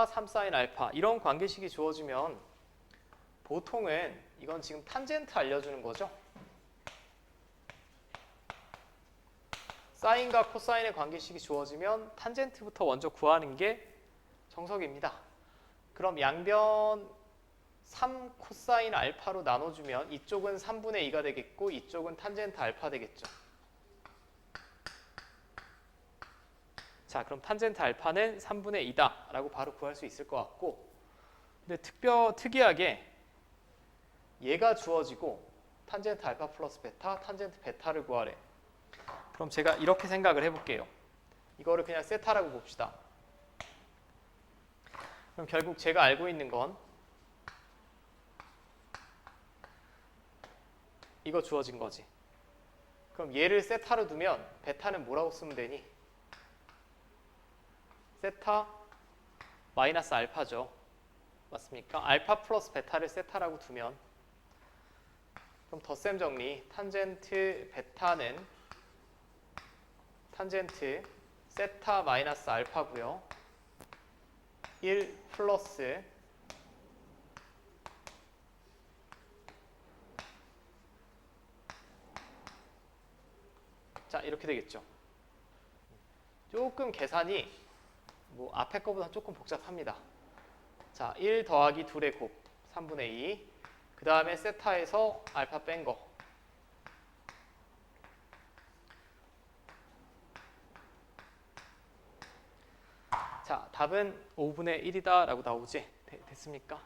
베타 3 사인 알파 이런 관계식이 주어지면 보통은 이건 지금 탄젠트 알려주는 거죠. 사인과 코사인의 관계식이 주어지면 탄젠트부터 먼저 구하는 게 정석입니다. 그럼 양변 3 코사인 알파로 나눠주면 이쪽은 3분의 2가 되겠고 이쪽은 탄젠트 알파 되겠죠. 자, 그럼 탄젠트 알파는 3분의 2다 라고 바로 구할 수 있을 것 같고 근데 특별 특이하게 얘가 주어지고 탄젠트 알파 플러스 베타, 탄젠트 베타를 구하래. 그럼 제가 이렇게 생각을 해볼게요. 이거를 그냥 세타라고 봅시다. 그럼 결국 제가 알고 있는 건 이거 주어진 거지. 그럼 얘를 세타로 두면 베타는 뭐라고 쓰면 되니? 세타 마이너스 알파죠. 맞습니까? 알파 플러스 베타를 세타라고 두면 그럼 덧셈 정리 탄젠트 베타는 탄젠트 세타 마이너스 알파고요. 1 플러스 자 이렇게 되겠죠. 조금 계산이 뭐 앞에 거보다 조금 복잡합니다. 자, 1 더하기 2의 곱 3분의 2. 그 다음에 세타에서 알파 뺀 거. 자, 답은 5분의 1이다 라고 나오지? 되- 됐습니까?